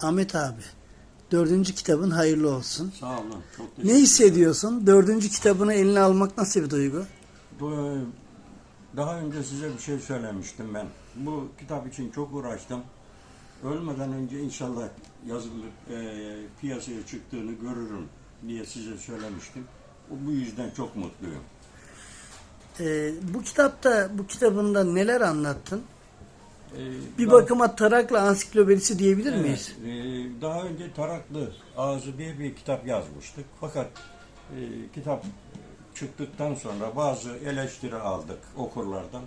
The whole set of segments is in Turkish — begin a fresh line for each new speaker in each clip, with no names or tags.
Ahmet abi, dördüncü kitabın hayırlı olsun.
Sağ olun. Çok teşekkür
Ne hissediyorsun? Dördüncü kitabını eline almak nasıl bir duygu?
Bu, daha önce size bir şey söylemiştim ben. Bu kitap için çok uğraştım. Ölmeden önce inşallah yazılır, e, piyasaya çıktığını görürüm diye size söylemiştim. Bu yüzden çok mutluyum.
Ee, bu kitapta, bu kitabında neler anlattın?
E,
Bir
daha-
bakıma Taraklı Ansiklopedisi diyebilir
Evet,
miyiz?
e, daha önce Taraklı Ağzı diye bir kitap yazmıştık. Fakat e, kitap çıktıktan sonra bazı eleştiri aldık okurlardan.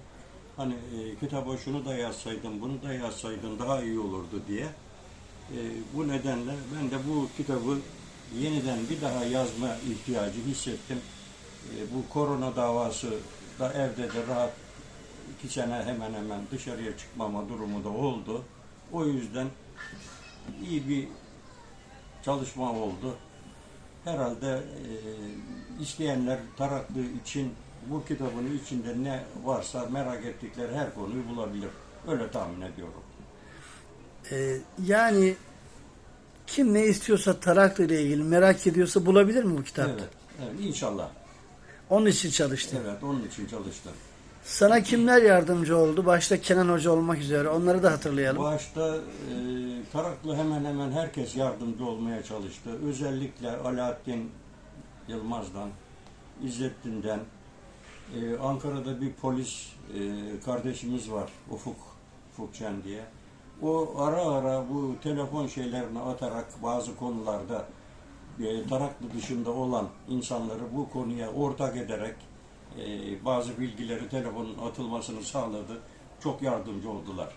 Hani e, kitaba şunu da yazsaydın, bunu da yazsaydın daha iyi olurdu diye. E, bu nedenle ben de bu kitabı yeniden bir daha yazma ihtiyacı hissettim. E, bu korona davası da evde de rahat iki sene hemen hemen dışarıya çıkmama durumu da oldu. O yüzden iyi bir çalışma oldu. Herhalde e, isteyenler taraklığı için bu kitabın içinde ne varsa merak ettikleri her konuyu bulabilir. Öyle tahmin ediyorum.
Ee, yani kim ne istiyorsa Taraklı ile ilgili merak ediyorsa bulabilir mi bu kitapta?
Evet, evet inşallah.
Onun için çalıştın.
Evet, onun için çalıştım.
Sana kimler yardımcı oldu? Başta Kenan Hoca olmak üzere. Onları da hatırlayalım.
Başta e, Taraklı hemen hemen herkes yardımcı olmaya çalıştı. Özellikle Alaaddin Yılmaz'dan, İzzettin'den, e, Ankara'da bir polis e, kardeşimiz var, Ufuk, Şen diye. O ara ara bu telefon şeylerini atarak bazı konularda e, Taraklı dışında olan insanları bu konuya ortak ederek e, bazı bilgileri telefonun atılmasını sağladı. Çok yardımcı oldular.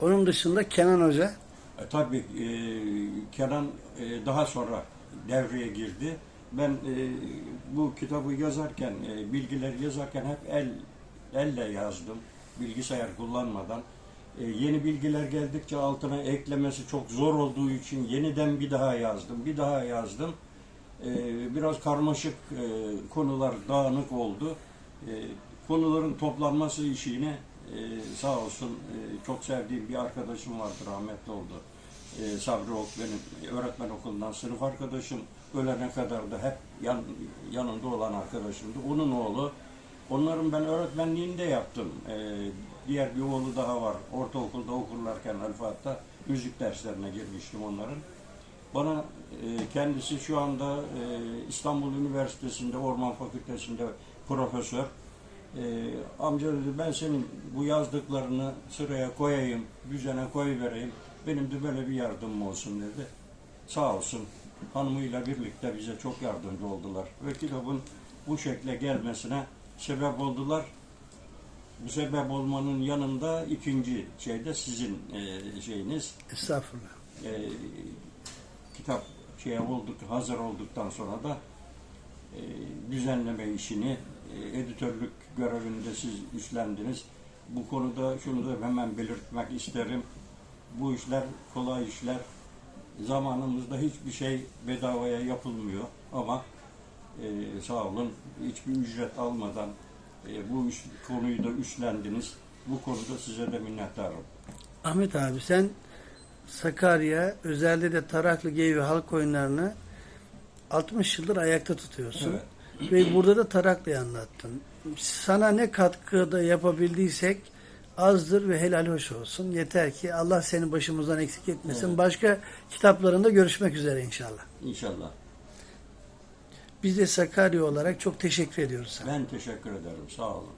Onun dışında Kenan Hoca.
E, tabii e, Kenan e, daha sonra devreye girdi. Ben e, bu kitabı yazarken, e, bilgileri yazarken hep el elle yazdım. Bilgisayar kullanmadan. E, yeni bilgiler geldikçe altına eklemesi çok zor olduğu için yeniden bir daha yazdım, bir daha yazdım. E, biraz karmaşık e, konular dağınık oldu. E, konuların toplanması işini e, sağ olsun e, çok sevdiğim bir arkadaşım vardı rahmetli oldu. E, Sabri Ok benim öğretmen okulundan sınıf arkadaşım ölene kadar da hep yan, yanında olan arkadaşımdı. Onun oğlu. Onların ben öğretmenliğini de yaptım. E, diğer bir oğlu daha var. Ortaokulda okurlarken Alfat'ta müzik derslerine girmiştim onların. Bana e, kendisi şu anda e, İstanbul Üniversitesi'nde Orman Fakültesi'nde profesör. E, amca dedi ben senin bu yazdıklarını sıraya koyayım, düzene koyuvereyim. Benim de böyle bir yardımım olsun dedi. Sağ olsun hanımıyla birlikte bize çok yardımcı oldular. Ve kitabın bu şekle gelmesine sebep oldular. Bu sebep olmanın yanında ikinci şeyde sizin e, şeyiniz
Estağfurullah.
e, kitap şey olduk hazır olduktan sonra da e, düzenleme işini e, editörlük görevini de siz üstlendiniz. Bu konuda şunu da hemen belirtmek isterim. Bu işler kolay işler. Zamanımızda hiçbir şey bedavaya yapılmıyor ama e, sağ olun hiçbir ücret almadan e, bu iş, konuyu da üstlendiniz. Bu konuda size de minnettarım.
Ahmet abi sen Sakarya özellikle de Taraklı Geyve halk oyunlarını 60 yıldır ayakta tutuyorsun.
Evet.
Ve burada da Taraklı'yı anlattın. Sana ne katkıda yapabildiysek azdır ve helal hoş olsun. Yeter ki Allah seni başımızdan eksik etmesin.
Evet.
Başka kitaplarında görüşmek üzere inşallah.
İnşallah.
Biz de Sakarya olarak çok teşekkür ediyoruz sana.
Ben teşekkür ederim. Sağ olun.